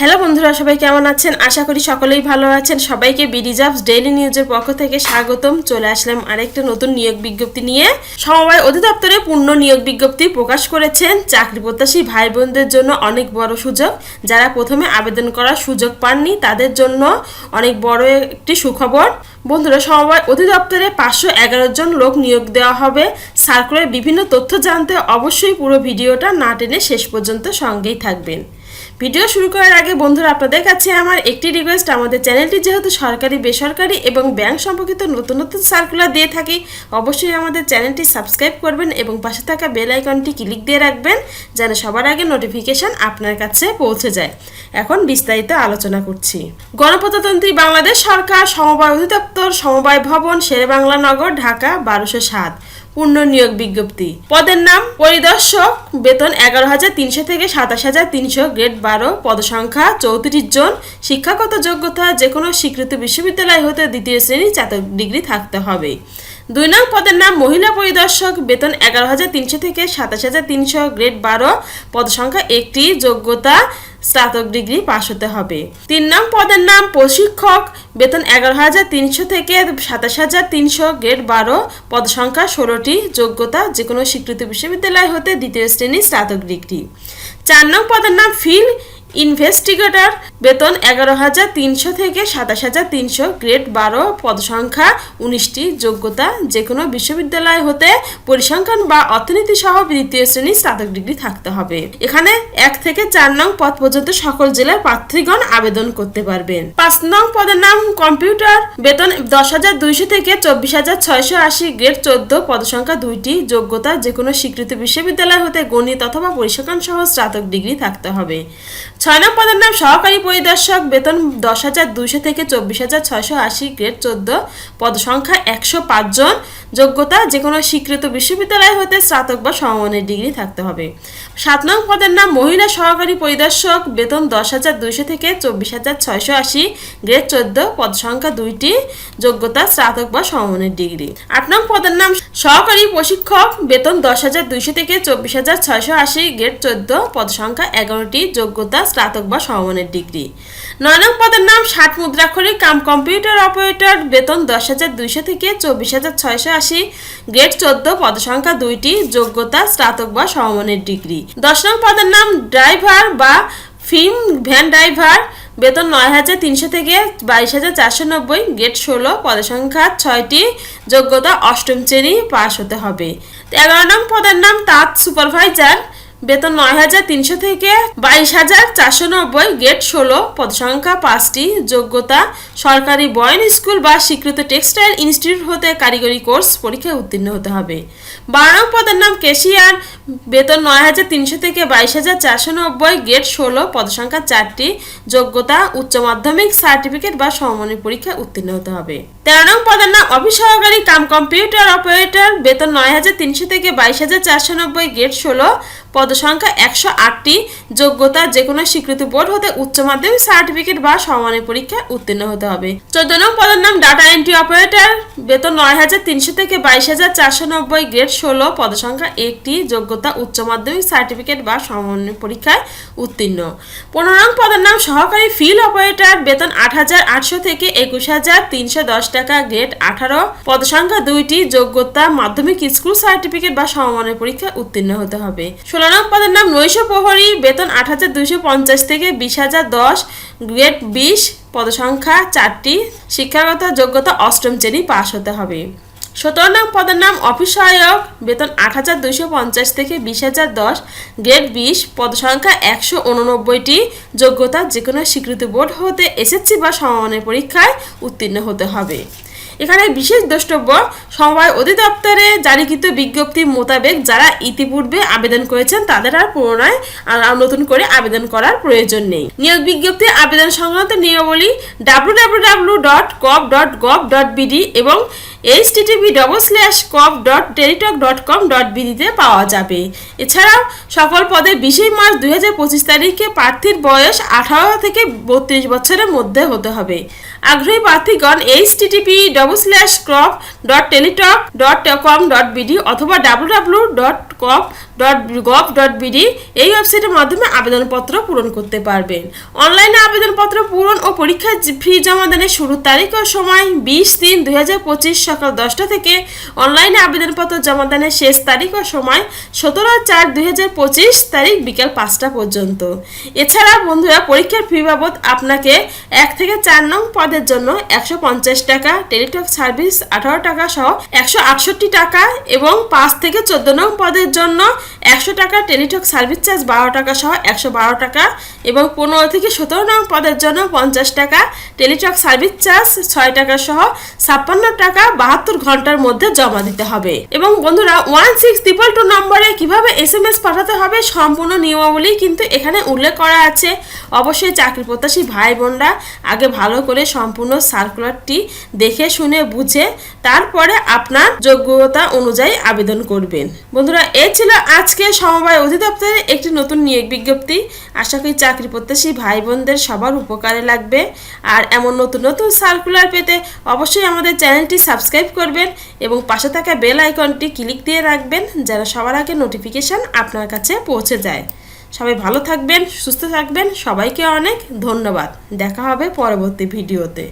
Hello বন্ধুরা, সবাই কেমন আছেন? আশা করি সকলেই ভালো আছেন। সবাইকে বিডি জবস ডেইলি নিউজের পক্ষ থেকে স্বাগতম। চলে আসলাম আরেকটা নতুন নিয়োগ বিজ্ঞপ্তি নিয়ে। সমবায় অধিদপ্তরে পূর্ণ নিয়োগ বিজ্ঞপ্তি প্রকাশ করেছেন। চাকরি প্রত্যাশী ভাই বোনদের জন্য অনেক বড় সুযোগ। যারা প্রথমে আবেদন করার সুযোগ পাননি, তাদের জন্য অনেক বড় একটি সুখবর। বন্ধুরা, সমবায় অধিদপ্তরে পাঁচশো এগারো জন লোক নিয়োগ দেওয়া হবে। সার্কুলের বিভিন্ন তথ্য জানতে অবশ্যই পুরো ভিডিওটা না টেনে শেষ পর্যন্ত সঙ্গেই থাকবেন। ভিডিও শুরু করার আগে বন্ধুরা, আপনাদের কাছে আমার একটি রিকোয়েস্ট আমাদের চ্যানেলটি যেহেতু সরকারি, বেসরকারি এবং ব্যাংক সম্পর্কিত নতুন নতুন সার্কুলার দিয়ে থাকি, অবশ্যই আমাদের চ্যানেলটি সাবস্ক্রাইব করবেন এবং পাশে থাকা বেল আইকনটি ক্লিক দিয়ে রাখবেন, যেন সবার আগে নোটিফিকেশন আপনার কাছে পৌঁছে যায়। এখন বিস্তারিত আলোচনা করছি। গণপ্রজাতন্ত্রী বাংলাদেশ সরকার, সমবায় অধিদপ্তর, সমবায় ভবন, শেরেবাংলা নগর, ঢাকা, বারোশো সাত। পূর্ণ নিয়োগ বিজ্ঞপ্তি। পদের নাম পরিদর্শক, বেতন এগারো হাজার তিনশো থেকে সাতাশ হাজার তিনশো গ্রেড বারো, পদসংখ্যা চৌত্রিশ জন, শিক্ষাগত যোগ্যতা যে কোনো স্বীকৃত বিশ্ববিদ্যালয় হতে দ্বিতীয় শ্রেণি চাতক ডিগ্রি থাকতে হবে। দুই নং পদের নাম মহিলা পরিদর্শক, বেতন এগারো হাজার তিনশো থেকে সাতাশ হাজার তিনশো গ্রেড বারো, পদসংখ্যা একটি, যোগ্যতা স্নাতক ডিগ্রি পাশ হতে হবে। তিন নং পদের নাম প্রশিক্ষক, বেতন এগারো হাজার তিনশো থেকে সাতাশ হাজার তিনশো গ্রেড বারো, পদ সংখ্যা ষোলোটি, যোগ্যতা যে কোনো স্বীকৃত বিশ্ববিদ্যালয় হতে দ্বিতীয় শ্রেণির স্নাতক ডিগ্রি। চার নং পদের নাম ফিল্ড ইনভেস্টিগেটর, বেতন এগারো হাজার তিনশো থেকে সাতাশ হাজার তিনশো, গ্রেড বারো, পদসংখ্যা উনিশটি, যোগ্যতা যে কোনো বিশ্ববিদ্যালয় হতে পরিসংখ্যান বা অর্থনীতি সহ দ্বিতীয় শ্রেণি স্নাতক ডিগ্রি থাকতে হবে। এখানে এক থেকে চার নং পদ পর্যন্ত সকল জেলার প্রার্থীগণ আবেদন করতে পারবেন। পাঁচ নং পদের নাম কম্পিউটার, বেতন দশ হাজার দুইশো থেকে চব্বিশ হাজার ছয়শো আশি, গ্রেড চোদ্দ, পদসংখ্যা দুইটি, যোগ্যতা যে কোনো স্বীকৃত বিশ্ববিদ্যালয় হতে গণিত অথবা পরিসংখ্যান সহ স্নাতক ডিগ্রি থাকতে হবে। ছয় নং পদের নাম সহকারী পরিদর্শক, বেতন দশ হাজার দুইশো থেকে চব্বিশ হাজার ছয়শো আশি গ্রেড চোদ্দ, পদ সংখ্যা একশো পাঁচ জন। যোগ্যতা যে কোনো স্বীকৃত বিশ্ববিদ্যালয় হতে স্নাতক বা সমমানের ডিগ্রি থাকতে হবে। সাত নং পদের নাম মহিলা সহকারী পরিদর্শক, বেতন দশ হাজার দুইশো থেকে চব্বিশ হাজার ছয়শো আশি, গ্রেড চোদ্দ, পদ সংখ্যা দুইটি, যোগ্যতা স্নাতক বা সমমানের ডিগ্রি। আট নং পদের নাম সহকারী প্রশিক্ষক, বেতন দশ হাজার দুইশো থেকে চব্বিশ হাজার ছয়শো আশি, গ্রেড চোদ্দ, পদ সংখ্যা এগারোটি, যোগ্যতা স্নাতক বা সমমানের ডিগ্রি। নয় নং পদের নাম ষাট মুদ্রাক্ষরিক, কাম কম্পিউটার অপারেটর, বেতন দশ হাজার দুইশো থেকে চব্বিশ হাজার ছয়শো আশি গ্রেড চোদ্দ, পদসংখ্যা দুইটি, যোগ্যতা স্নাতক বা সমমানের ডিগ্রি। দশ নং পদের নাম ড্রাইভার বা ফিল্ম ভ্যান ড্রাইভার। বেতন নয় হাজার তিনশো থেকে বাইশ হাজার চারশো নব্বই গেট ষোলো, পদসংখ্যা ছয়টি, যোগ্যতা অষ্টম শ্রেণি পাশ হতে হবে। এগারো নং পদের নাম তাঁত সুপারভাইজার বেতন নয় হাজার তিনশো থেকে বাইশ হাজার চারশো নব্বই, গেট ষোলো, পদসংখ্যা পাঁচটি, যোগ্যতা সরকারি বয়ন স্কুল বা স্বীকৃত টেক্সটাইল ইনস্টিটিউট হতে কারিগরি কোর্স পরীক্ষায় উত্তীর্ণ হতে হবে। বারো পদের নাম কেশিয়ার বেতন নয় হাজার তিনশো থেকে বাইশ হাজার চারশো নব্বই, গেট ষোলো, পদসংখ্যা চারটি, যোগ্যতা উচ্চ মাধ্যমিক, সার্টিফিকেট বা সমমানের পরীক্ষায় উত্তীর্ণ হতে হবে। তেরো নং পদের নাম অফিস সহকারী কাম কম্পিউটার অপারেটর, বেতন নয় হাজার তিনশো থেকে বাইশ হাজার চারশো নব্বই, গেট ষোলো, পদসংখ্যা একশো আটটি, যোগ্যতা যে কোনো স্বীকৃত বোর্ড হতে উচ্চ মাধ্যমিক, সার্টিফিকেট বা সমানের পরীক্ষায় উত্তীর্ণ হতে হবে। চোদ্দ নং পদের নাম, ডাটা এন্ট্রি অপারেটর, বেতন নয় হাজার তিনশো থেকে বাইশ হাজার চারশো নব্বই গ্রেড ষোলো, পদসংখ্যা একটি, যোগ্যতা উচ্চ মাধ্যমিক সার্টিফিকেট বা সমন্বয় পরীক্ষায় উত্তীর্ণ। পনেরো নং পদের নাম সহকারী ফিল্ড অপারেটর বেতন আট হাজার আটশো থেকে একুশ হাজার তিনশো দশ টাকা গ্রেড আঠারো। পদসংখ্যা দুইটি, যোগ্যতা, মাধ্যমিক স্কুল সার্টিফিকেট বা সমমানের পরীক্ষায় উত্তীর্ণ হতে হবে। ষোলো নং পদের নাম নৈশ প্রহরী, বেতন আট হাজার দুইশো পঞ্চাশ থেকে বিশ হাজার দশ গ্রেড বিশ। পদসংখ্যা চারটি, শিক্ষাগত যোগ্যতা অষ্টম শ্রেণি পাশ হতে হবে। সতেরো নং পদের নাম অফিস সহায়ক বেতন আট হাজার দুইশো পঞ্চাশ থেকে বিশ হাজার দশ গ্রেড বিশ, পদসংখ্যা একশো উননব্বইটি, যোগ্যতা যে কোনো স্বীকৃতি বোর্ড হতে এসএসসি বা সমমানের পরীক্ষায় উত্তীর্ণ হতে হবে। এখানে বিশেষ দ্রষ্টব্য, সমবায় অধিদপ্তরে জারিকৃত বিজ্ঞপ্তি মোতাবেক যারা ইতিপূর্বে আবেদন করেছেন তাদের আর পুনরায় নতুন করে আবেদন করার প্রয়োজন নেই। নিয়োগ বিজ্ঞপ্তি আবেদন সংক্রান্ত নিয়মাবলী W W W dot gov dot gov dot BD এবং H TTP double slash gov dot Teletalk dot com dot বিডিতে পাওয়া যাবে। এছাড়াও সকল পদে বিশেই মার্চ দুই হাজার পঁচিশ তারিখে প্রার্থীর বয়স আঠারো থেকে বত্রিশ বছরের মধ্যে হতে হবে। আগ্রহী প্রার্থীগণ H TTP double slash crop dot Teletalk dot com dot BD অথবা W W dot cop dot gov dot BD এই ওয়েবসাইটের মাধ্যমে আবেদনপত্র পূরণ করতে পারবেন। অনলাইনে আবেদনপত্র পূরণ ও পরীক্ষার ফি জমা দানের শুরুর তারিখ ও সময় বিশ তিন দুই সকাল দশটা থেকে অনলাইনে আবেদনপত্র জমা দানের শেষ তারিখ ও সময় সতেরো চার দুই তারিখ বিকাল পাঁচটা পর্যন্ত। এছাড়া বন্ধুরা, পরীক্ষার ফি বাবদ আপনাকে এক থেকে চার নং পদের জন্য একশো পঞ্চাশ টাকা, টেলিটক সার্ভিস আঠারো টাকা সহ একশো আটষট্টি টাকা এবং পাঁচ থেকে চোদ্দ নং পদের জন্য একশো টাকা টেলিটক সার্ভিস চার্জ বারো টাকা সহ একশো বারো টাকা এবং পনেরো থেকে সতেরো নং পদের জন্য পঞ্চাশ টাকা, টেলিটক সার্ভিস চার্জ ছয় টাকা সহ ছাপ্পান্ন টাকা বাহাত্তর ঘণ্টার মধ্যে জমা দিতে হবে। এবং বন্ধুরা, ওয়ান সিক্স ট্রিপল টু নম্বরে কীভাবে এস এম এস পাঠাতে হবে সম্পূর্ণ নিয়মাবলী কিন্তু এখানে উল্লেখ করা আছে। অবশ্যই চাকরি প্রত্যাশী ভাই বোনরা আগে ভালো করে সম্পূর্ণ সার্কুলারটি দেখে শুনে বুঝে তারপরে আপনার যোগ্যতা অনুযায়ী আবেদন করবেন। বন্ধুরা এ ছিল আজকে সমবায় অধিদপ্তরের একটি নতুন নিয়োগ বিজ্ঞপ্তি। আশা করি চাকরি প্রত্যাশী ভাই বোনদের সবার উপকারে লাগবে। আর এমন নতুন নতুন সার্কুলার পেতে অবশ্যই আমাদের চ্যানেলটি সাবস্ক্রাইব করবেন এবং পাশে থাকা বেল আইকনটি ক্লিক দিয়ে রাখবেন যেন সবার আগে নোটিফিকেশান আপনার কাছে পৌঁছে যায়। সবাই ভালো থাকবেন, সুস্থ থাকবেন। সবাইকে অনেক ধন্যবাদ। দেখা হবে পরবর্তী ভিডিওতে।